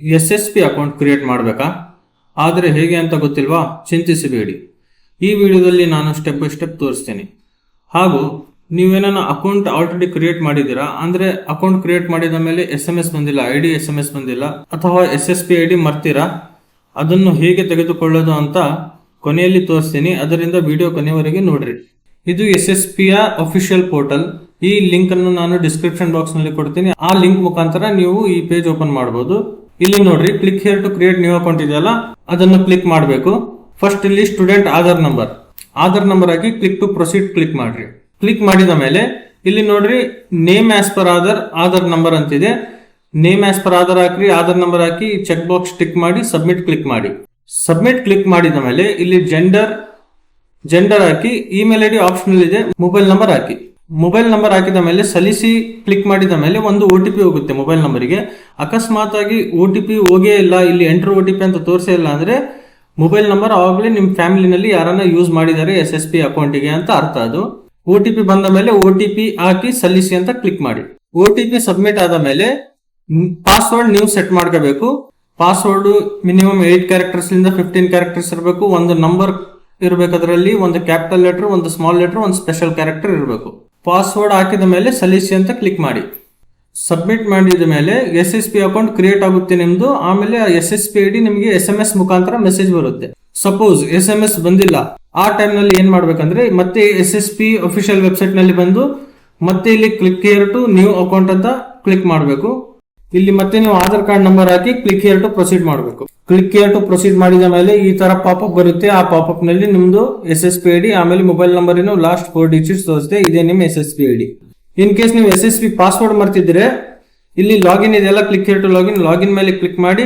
S S P account create ಮಾಡಬೇಕಾ? ಆದರೆ ಹೇಗೆ ಅಂತ ಗೊತ್ತಿಲ್ವಾ? ಚಿಂತಿಸಬೇಡಿ. ಈ ವಿಡಿಯೋದಲ್ಲಿ ನಾನು ಸ್ಟೆಪ್ ಬೈ ಸ್ಟೆಪ್ ತೋರಿಸ್ತೀನಿ. ಹಾಗೂ ನೀವೇನ ಅಕೌಂಟ್ ಆಲ್ರೆಡಿ ಕ್ರಿಯೇಟ್ ಮಾಡಿದ್ದೀರಾ? ಅಂದರೆ ಅಕೌಂಟ್ ಕ್ರಿಯೇಟ್ ಮಾಡಿದ ಮೇಲೆ ಎಸ್ ಎಂ ಎಸ್ ಬಂದಿಲ್ಲ I D S M S ಬಂದಿಲ್ಲ, ಅಥವಾ S S P I D ಮರ್ತೀರಾ? ಅದನ್ನು ಹೇಗೆ ತೆಗೆದುಕೊಳ್ಳೋದು ಅಂತ ಕೊನೆಯಲ್ಲಿ ತೋರಿಸ್ತೀನಿ. ಅದರಿಂದ ವಿಡಿಯೋ ಕೊನೆಯವರೆಗೆ ನೋಡ್ರಿ. ಇದು ಎಸ್ ಎಸ್ ಪಿಯ ಅಫಿಷಿಯಲ್ ಪೋರ್ಟಲ್ ಈ ಲಿಂಕ್ ಅನ್ನು ನಾನು ಡಿಸ್ಕ್ರಿಪ್ಷನ್ ಬಾಕ್ಸ್ನಲ್ಲಿ ಕೊಡ್ತೀನಿ. ಆ ಲಿಂಕ್ ಮುಖಾಂತರ ನೀವು ಈ ಪೇಜ್ ಓಪನ್ ಮಾಡಬಹುದು ಇಲ್ಲಿ ನೋಡ್ರಿ click here to create new account ಇದೆಯಲ್ಲ, ಅದನ್ನು ಕ್ಲಿಕ್ ಮಾಡಬೇಕು. ಫಸ್ಟ್ ಇಲ್ಲಿ student Aadhaar number Aadhaar number ಆಗಿ ಕ್ಲಿಕ್ ಟು ಪ್ರೊಸೀಡ್ ಕ್ಲಿಕ್ ಮಾಡ್ರಿ. ಕ್ಲಿಕ್ ಮಾಡಿದ ಮೇಲೆ, ಇಲ್ಲಿ ನೋಡ್ರಿ name as per Aadhaar Aadhaar number ಅಂತಿದೆ. ನೇಮ್ ಆಸ್ ಪರ್ ಆಧಾರ್ ಹಾಕ್ರಿ, ಆಧಾರ್ ನಂಬರ್ ಹಾಕಿ ಚೆಕ್ ಬಾಕ್ಸ್ ಟಿಕ್ ಮಾಡಿ ಸಬ್ಮಿಟ್ ಕ್ಲಿಕ್ ಮಾಡಿ. ಸಬ್ಮಿಟ್ ಕ್ಲಿಕ್ ಮಾಡಿದ ಮೇಲೆ, ಇಲ್ಲಿ ಜೆಂಡರ್ ಜೆಂಡರ್ ಹಾಕಿ ಇಮೇಲ್ ಐ ಡಿ ಆಪ್ಷನಲ್ ಇದೆ ಮೊಬೈಲ್ ನಂಬರ್ ಹಾಕಿ. ಮೊಬೈಲ್ ನಂಬರ್ ಹಾಕಿದ ಮೇಲೆ ಸಲ್ಲಿಸಿ ಕ್ಲಿಕ್ ಮಾಡಿದ ಮೇಲೆ ಒಂದು ಒ ಟಿ ಪಿ ಹೋಗುತ್ತೆ ಮೊಬೈಲ್ ನಂಬರಿಗೆ. ಅಕಸ್ಮಾತ್ ಆಗಿ ಒ ಟಿ ಪಿ ಹೋಗೇ ಇಲ್ಲ, ಇಲ್ಲಿ ಎಂಟರ್ ಒ ಟಿ ಪಿ ಅಂತ ತೋರಿಸೇ ಇಲ್ಲ ಅಂದ್ರೆ ಮೊಬೈಲ್ ನಂಬರ್ ಆವಾಗಲೇ ನಿಮ್ಮ ಫ್ಯಾಮಿಲಿನಲ್ಲಿ ಯಾರನ್ನ ಯೂಸ್ ಮಾಡಿದ್ದಾರೆ ಎಸ್ ಎಸ್ ಪಿ ಅಕೌಂಟಿಗೆ ಅಂತ ಅರ್ಥ ಅದು. ಒ ಟಿ ಪಿ ಬಂದ ಮೇಲೆ ಒ ಟಿ ಪಿ ಹಾಕಿ ಸಲ್ಲಿಸಿ ಅಂತ ಕ್ಲಿಕ್ ಮಾಡಿ. ಒ ಟಿ ಪಿ ಸಬ್ಮಿಟ್ ಆದ ಮೇಲೆ ಪಾಸ್ವರ್ಡ್ ನೀವು ಸೆಟ್ ಮಾಡ್ಕೋಬೇಕು. ಪಾಸ್ವರ್ಡ್ ಮಿನಿಮಮ್ ಏಟ್ ಕ್ಯಾರೆಕ್ಟರ್ಸ್ ಇಂದ ಫಿಫ್ಟೀನ್ ಕ್ಯಾರೆಕ್ಟರ್ಸ್ ಇರಬೇಕು. ಒಂದು ನಂಬರ್ ಇರಬೇಕು ಅದರಲ್ಲಿ, ಒಂದು ಕ್ಯಾಪಿಟಲ್ ಲೆಟರ್, ಒಂದು ಸ್ಮಾಲ್ ಲೆಟರ್, ಒಂದು ಸ್ಪೆಷಲ್ ಕ್ಯಾರೆಕ್ಟರ್ ಇರಬೇಕು. ಪಾಸ್ವರ್ಡ್ ಹಾಕಿದ ಮೇಲೆ ಸಲ್ಲಿಸಿ ಅಂತ ಕ್ಲಿಕ್ ಮಾಡಿ. ಸಬ್ಮಿಟ್ ಮಾಡಿದ ಮೇಲೆ S S P account create ಆಗುತ್ತೆ ನಿಮ್ಮದು ಆಮೇಲೆ S S P I D ನಿಮಗೆ ಎಸ್ ಎಂ ಎಸ್ ಮುಖಾಂತರ ಮೆಸೇಜ್ ಬರುತ್ತೆ. ಸಪೋಸ್ ಎಸ್ ಎಂ ಎಸ್ ಬಂದಿಲ್ಲ, ಆ ಟೈಮ್ನಲ್ಲಿ ಮಾಡಬೇಕಂದ್ರೆ ಮತ್ತೆ ಎಸ್ ಎಸ್ ಪಿ ಅಫಿಷಿಯಲ್ ವೆಬ್ಸೈಟ್ನಲ್ಲಿ ಬಂದು ಮತ್ತೆ ಇಲ್ಲಿ click here to new account ಅಂತ ಕ್ಲಿಕ್ ಮಾಡಬೇಕು. ಇಲ್ಲಿ ಮತ್ತೆ ನೀವು ಆಧಾರ್ ಕಾರ್ಡ್ ನಂಬರ್ ಹಾಕಿ ಕ್ಲಿಕ್ ಹಿಯರ್ ಟು ಪ್ರೊಸೀಡ್ ಮಾಡಬೇಕು. ಕ್ಲಿಕ್ ಹಿಯರ್ ಟು ಪ್ರೊಸೀಡ್ ಮಾಡಿದ ಮೇಲೆ ಈ ತರ ಪಾಪಪ್ ಬರುತ್ತೆ. ಆ ಪಾಪಪ್ನಲ್ಲಿ ನಿಮ್ದು S S P I D ಆಮೇಲೆ mobile number last four digits ತೋರಿಸುತ್ತೆ ಇದೇ ನಿಮ್ಮ S S P I D in case ನೀವು ಎಸ್ ಎಸ್ ಪಿ ಪಾಸ್ವರ್ಡ್ ಮರ್ತಿದ್ರೆ ಇಲ್ಲಿ ಲಾಗಿನ್ ಇದೆಯಲ್ಲ click here to login login ಮೇಲೆ ಕ್ಲಿಕ್ ಮಾಡಿ.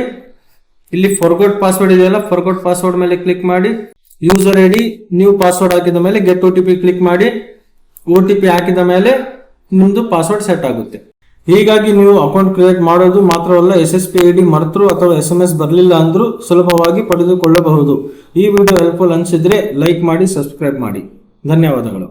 ಇಲ್ಲಿ ಫಾರ್ಗೋಟ್ ಪಾಸ್ವರ್ಡ್ ಇದೆಯಲ್ಲ ಫಾರ್ಗೋಟ್ ಪಾಸ್ವರ್ಡ್ ಮೇಲೆ ಕ್ಲಿಕ್ ಮಾಡಿ. User I D new password ಹಾಕಿದ ಮೇಲೆ get O T P click ಮಾಡಿ. ಒ ಟಿ ಪಿ ಹಾಕಿದ ಮೇಲೆ ನಿಮ್ಮದು ಪಾಸ್ವರ್ಡ್ ಸೆಟ್ ಆಗುತ್ತೆ. ಹೀಗಾಗಿ ನೀವು ಅಕೌಂಟ್ ಕ್ರಿಯೇಟ್ ಮಾಡೋದು ಮಾತ್ರವಲ್ಲ S S P I D ಮರೆತರು ಅಥವಾ ಎಸ್ ಎಂ ಎಸ್ ಬರಲಿಲ್ಲ ಅಂದರೂ ಸುಲಭವಾಗಿ ಪಡೆದುಕೊಳ್ಳಬಹುದು. ಈ ವಿಡಿಯೋ ಹೆಲ್ಪ್ಫುಲ್ ಅನಿಸಿದ್ರೆ ಲೈಕ್ ಮಾಡಿ ಸಬ್ಸ್ಕ್ರೈಬ್ ಮಾಡಿ. ಧನ್ಯವಾದಗಳು.